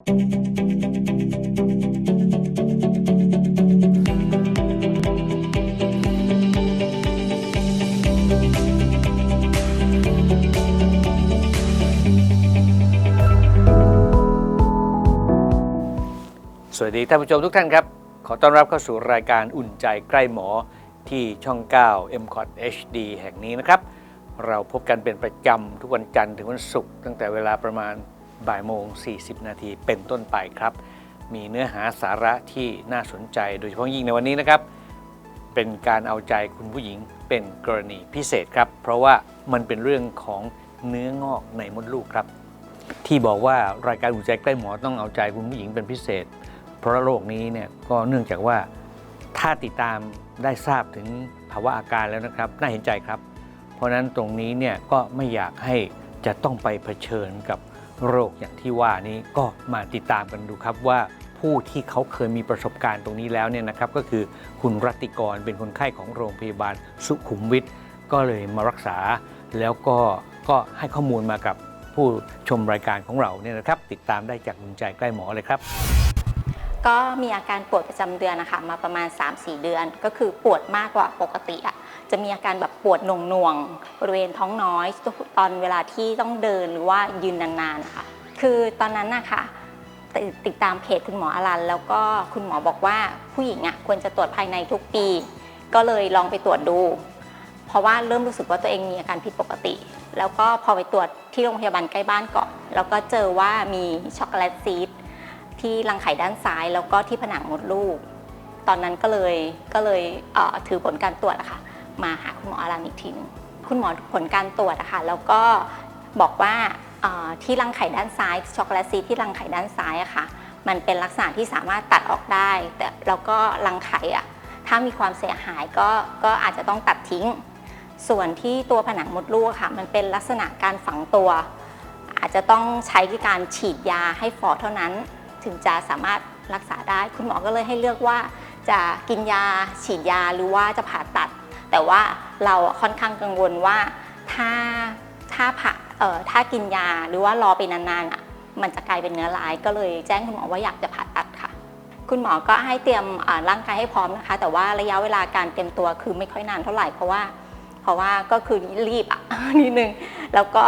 สวัสดีท่านผู้ชมทุกท่านครับ ขอต้อนรับเข้าสู่รายการอุ่นใจใกล้หมอที่ช่อง 9 m c o t HD แห่งนี้นะครับ เราพบกันเป็นประจำทุกวันจันทร์ถึงวันศุกร์ตั้งแต่เวลาประมาณ บ่ายโมง 40 นาทีเป็นต้นไปครับ มีเนื้อหาสาระที่น่าสนใจโดยเฉพาะยิ่งในวันนี้นะครับ เป็นการเอาใจคุณผู้หญิงเป็นกรณีพิเศษครับ เพราะว่ามันเป็นเรื่องของเนื้องอกในมดลูกครับ ที่บอกว่ารายการอุ่นใจใกล้หมอต้องเอาใจคุณผู้หญิงเป็นพิเศษ เพราะโรคนี้เนี่ยก็เนื่องจากว่าถ้าติดตามได้ทราบถึงภาวะอาการแล้วนะครับ น่าเห็นใจครับ เพราะฉะนั้นตรงนี้เนี่ยก็ไม่อยากให้จะต้องไปเผชิญกับ โรคอย่างที่ว่านี้ก็มาติดตามกันดูครับว่าผู้ที่เขาเคยมีประสบการณ์ตรงนี้แล้วเนี่ยนะครับก็คือคุณรัติกรเป็นคนไข้ของโรงพยาบาลสุขุมวิทก็เลยมารักษา แล้วก็ก็ให้ข้อมูลมากับผู้ชมรายการของเราเนี่ยนะครับ ติดตามได้จากกุญใจใกล้หมอเลยครับ ก็มีอาการปวดประจำเดือนนะคะมาประมาณ 3-4 เดือน ก็คือปวดมากกว่าปกติอะ จะมีอาการแบบปวดหน่วงๆบริเวณท้องน้อย ตอนเวลาที่ต้องเดินหรือว่ายืนนานๆนะคะคือตอนนั้นนะคะติดตามเพจคุณหมออรัน แล้วก็คุณหมอบอกว่าผู้หญิงอะควรจะตรวจภายในทุกปี ก็เลยลองไปตรวจดู เพราะว่าเริ่มรู้สึกว่าตัวเองมีอาการผิดปกติ แล้วก็พอไปตรวจที่โรงพยาบาลใกล้บ้านก่อนแล้วก็เจอว่ามีช็อกโกแลตซีดที่รังไข่ด้านซ้ายแล้วก็ที่ผนังมดลูก ตอนนั้นก็เลยก็เลยเอ่อถือผลการตรวจอะค่ะ มาหาคุณหมออารันอีกทีนึงคุณหมอผลการตรวจอะค่ะแล้วก็บอกว่าที่รังไข่ด้านซ้ายช็อกโกแลตซีที่รังไข่ด้านซ้ายอะค่ะ มันเป็นลักษณะที่สามารถตัดออกได้ แต่แล้วก็รังไข่อะถ้ามีความเสียหายก็ก็อาจจะต้องตัดทิ้ง ส่วนที่ตัวผนังมดลูกค่ะ มันเป็นลักษณะการฝังตัว อาจจะต้องใช้การฉีดยาให้ฟอเท่านั้น ถึงจะสามารถรักษาได้ คุณหมอก็เลยให้เลือกว่าจะกินยาฉีดยาหรือว่าจะผ่าตัด แต่ว่าเราค่อนข้างกังวลว่าถ้าถ้าผ่าถ้ากินยาหรือว่ารอไปนานๆอะมันจะกลายเป็นเนื้อร้ายก็เลยแจ้งคุณหมอว่าอยากจะผ่าตัดค่ะ คุณหมอก็ให้เตรียมร่างกายให้พร้อมนะคะ แต่ว่าระยะเวลาการเตรียมตัวคือไม่ค่อยนานเท่าไหร่เพราะว่าเพราะว่าก็คือรีบอะนิดนึงแล้วก็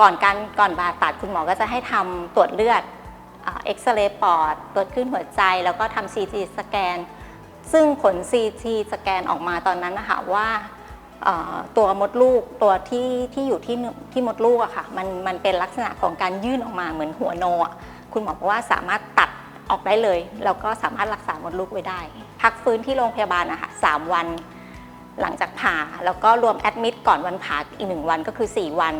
ก่อนการก่อนผ่าตัดคุณหมอก็จะให้ทำตรวจเลือดเอ็กซเรย์ปอดตรวจขึ้นหัวใจ แล้วก็ทำซีทีสแกน ซึ่งผล CT สแกนออกมาตอนนั้นนะคะว่าตัวมดลูกตัวที่ที่อยู่ที่ที่มดลูกอะค่ะมันมันเป็นลักษณะของการยื่นออกมาเหมือนหัวโนอะคุณหมอบอกว่าสามารถตัดออกได้เลย แล้วก็สามารถรักษามดลูกไว้ได้ พักฟื้นที่โรงพยาบาลนะคะสามวันหลังจากผ่าแล้วก็รวมแอดมิดก่อนวันผ่าอีกหนึ่งวันก็คือ 4 วัน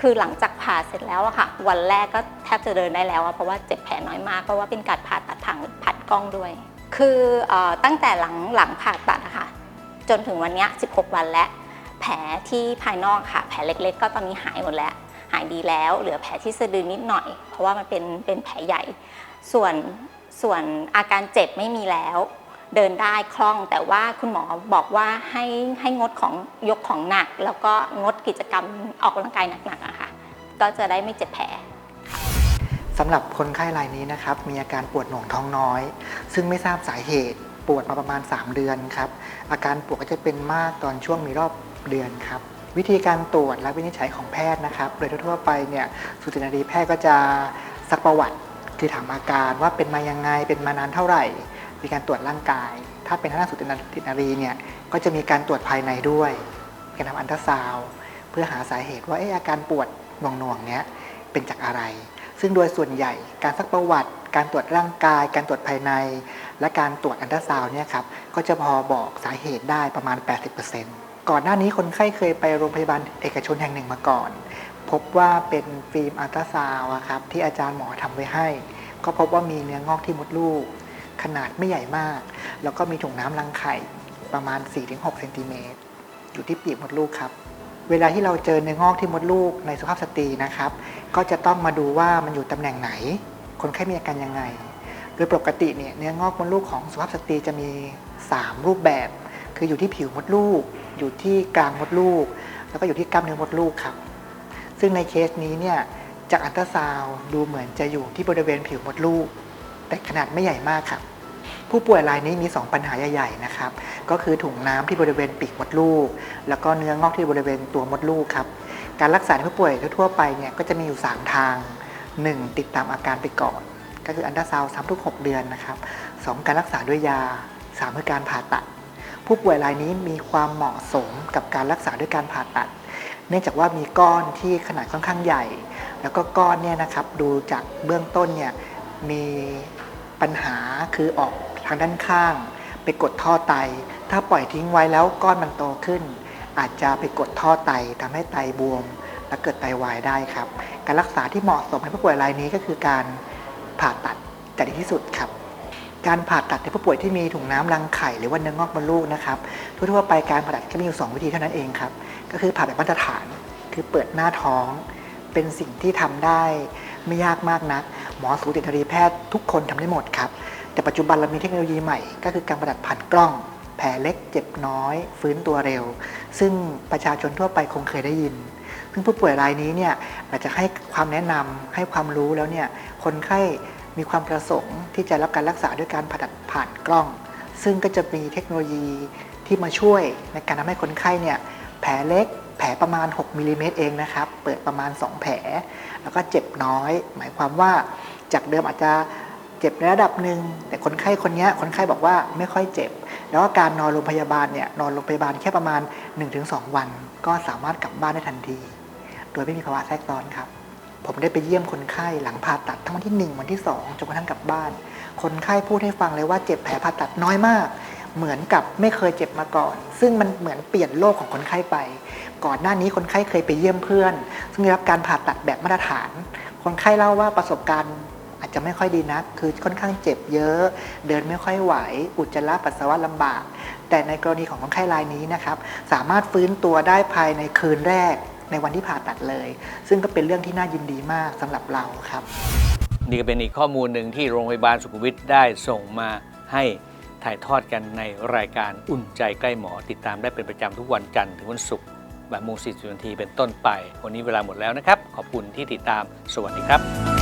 คือหลังจากผ่าเสร็จแล้วอะค่ะ วันแรกก็แทบจะเดินได้แล้วอะเพราะว่าเจ็บแผลน้อยมากเพราะว่าเป็นการผ่าตัดทางผัดกล้องด้วย คืออตั้งแต่หลังหลังผ่าตัดอะค่ะจนถึงวันนี้ 16 วันแล้ว แผลที่ภายนอกค่ะ แผลเล็กๆ ก็ตอนนี้หายหมดแล้ว หายดีแล้ว เหลือแผลที่สะดือนิดหน่อย เพราะว่ามันเป็นเป็นแผลใหญ่ ส่วนส่วนอาการเจ็บไม่มีแล้ว เดินได้คล่อง แต่ว่าคุณหมอบอกว่าให้ให้งดของยกของหนัก แล้วก็งดกิจกรรมออกกำลังกายหนักๆอะค่ะ ก็จะได้ไม่เจ็บแผล สำหรับคนไข้รายนี้นะครับมีอาการปวดหน่วงท้องน้อย ซึ่งไม่ทราบสาเหตุปวดมาประมาณ 3 เดือนครับอาการปวดก็จะเป็นมากตอนช่วงมีรอบเดือนครับวิธีการตรวจและวินิจฉัยของแพทย์นะครับ โดยทั่วไปเนี่ยสุตินารีแพทย์ก็จะซักประวัติคือถามอาการว่าเป็นมายังไงเป็นมานานเท่าไหร่ มีการตรวจร่างกาย ถ้าเป็นทางด้านสุตินารีเนี่ยก็จะมีการตรวจภายในด้วยการทำอันตราซาวเพื่อหาสาเหตุว่าเอออาการปวดหน่วงๆเนี้ยเป็นจากอะไร ซึ่งโดยส่วนใหญ่การซักประวัติ การตรวจร่างกาย การตรวจภายใน และการตรวจอันตราซาวด์เนี่ยครับก็จะพอบอกสาเหตุได้ประมาณ 80%ก่อนหน้านี้คนไข้เคยไปโรงพยาบาลเอกชนแห่งหนึ่งมาก่อน พบว่าเป็นฟิล์มอัลตราซาวด์ครับที่อาจารย์หมอทำไว้ให้ ก็พบว่ามีเนื้องอกที่มดลูก ขนาดไม่ใหญ่มาก แล้วก็มีถุงน้ำรังไข่ประมาณ 4-6เซนติเมตรอยู่ที่ปีกมดลูกครับ เวลาที่เราเจอเนื้องอกที่มดลูกในสุภาพสตรีนะครับ ก็จะต้องมาดูว่ามันอยู่ตำแหน่งไหน คนไข้มีอาการยังไง โดยปกติเนี่ยเนื้องอกมดลูกของสุภาพสตรีจะมี 3 รูปแบบ คืออยู่ที่ผิวมดลูก อยู่ที่กลางมดลูก แล้วก็อยู่ที่กล้ามเนื้อมดลูกครับ ซึ่งในเคสนี้เนี่ยจากอัลตราซาวด์ดูเหมือนจะอยู่ที่บริเวณผิวมดลูก แต่ขนาดไม่ใหญ่มากครับ ผู้ป่วยรายนี้มี 2 ปัญหาใหญ่ๆนะครับ ก็คือถุงน้ำที่บริเวณปีกมดลูก แล้วก็เนื้องอกที่บริเวณตัวมดลูกครับ การรักษาผู้ป่วยทั่วไปเนี่ยก็จะมีอยู่ 3 ทาง 1. ติดตามอาการไปก่อน ก็คืออันตราซาวซ้ำทุก 6 เดือนนะครับสองการรักษาด้วยยา3คือการผ่าตัด ผู้ป่วยรายนี้มีความเหมาะสมกับการรักษาด้วยการผ่าตัด เนื่องจากว่ามีก้อนที่ขนาดค่อนข้างใหญ่ แล้วก็ก้อนเนี่ยนะครับดูจากเบื้องต้นเนี่ยมี ปัญหาคือออกทางด้านข้าง ไปกดท่อไต ถ้าปล่อยทิ้งไว้แล้วก้อนมันโตขึ้น อาจจะไปกดท่อไตทำให้ไตบวม และเกิดไตวายได้ครับ การรักษาที่เหมาะสมในผู้ป่วยรายนี้ก็คือการผ่าตัดจะดีที่สุดครับ การผ่าตัดในผู้ป่วยที่มีถุงน้ำรังไข่หรือว่าเนื้องอกมดลูกนะครับทั่วๆไปการผ่าตัดก็มีอยู่สองวิธีเท่านั้นเองครับก็คือผ่าแบบมาตรฐานคือเปิดหน้าท้อง เป็นสิ่งที่ทำได้ไม่ยากมากนัก หมอสูตินรีแพทย์ทุกคนทำได้หมดครับ แต่ปัจจุบันเรามีเทคโนโลยีใหม่ ก็คือการผ่าตัดผ่านกล้อง แผลเล็กเจ็บน้อย ฟื้นตัวเร็ว ซึ่งประชาชนทั่วไปคงเคยได้ยิน ซึ่งผู้ป่วยรายนี้เนี่ยเราจะให้ความแนะนำให้ความรู้แล้วเนี่ยคนไข้มีความประสงค์ที่จะรับการรักษาด้วยการผ่าตัดผ่านกล้อง ซึ่งก็จะมีเทคโนโลยีที่มาช่วยในการทำให้คนไข้เนี่ยแผลเล็ก แผลประมาณ 6มิลลิเมตรเองนะครับ เปิดประมาณ 2 แผล แล้วก็เจ็บน้อย หมายความว่าจากเดิมอาจจะเจ็บในระดับหนึ่ง แต่คนไข้คนนี้คนไข้บอกว่าไม่ค่อยเจ็บ แล้วก็การนอนโรงพยาบาลเนี่ยนอนโรงพยาบาลแค่ประมาณ 1-2 วัน ก็สามารถกลับบ้านได้ทันที โดยไม่มีภาวะแทรกซ้อนครับ ผมได้ไปเยี่ยมคนไข้หลังผ่าตัดทั้งวันที่ 1 วันที่ 2จนกระทั่งกลับบ้าน คนไข้พูดให้ฟังเลยว่าเจ็บแผลผ่าตัดน้อยมาก เหมือนกับไม่เคยเจ็บมาก่อน ซึ่งมันเหมือนเปลี่ยนโลกของคนไข้ไป ก่อนหน้านี้คนไข้เคยไปเยี่ยมเพื่อน ซึ่งได้รับการผ่าตัดแบบมาตรฐาน คนไข้เล่าว่าประสบการณ์อาจจะไม่ค่อยดีนัก คือค่อนข้างเจ็บเยอะ เดินไม่ค่อยไหว อุจจาระปัสสาวะลำบาก แต่ในกรณีของคนไข้รายนี้นะครับ สามารถฟื้นตัวได้ภายในคืนแรกในวันที่ผ่าตัดเลย ซึ่งก็เป็นเรื่องที่น่ายินดีมากสำหรับเราครับ นี่ก็เป็นอีกข้อมูลหนึ่งที่โรงพยาบาลสุขุมวิทได้ส่งมาให้ ถ่ายทอดกันในรายการอุ่นใจใกล้หมอ ติดตามได้เป็นประจำทุกวันจันทร์ถึงวันศุกร์บ่ายโมงสี่สิบนาทีเป็นต้นไป วันนี้เวลาหมดแล้วนะครับ ขอบคุณที่ติดตาม สวัสดีครับ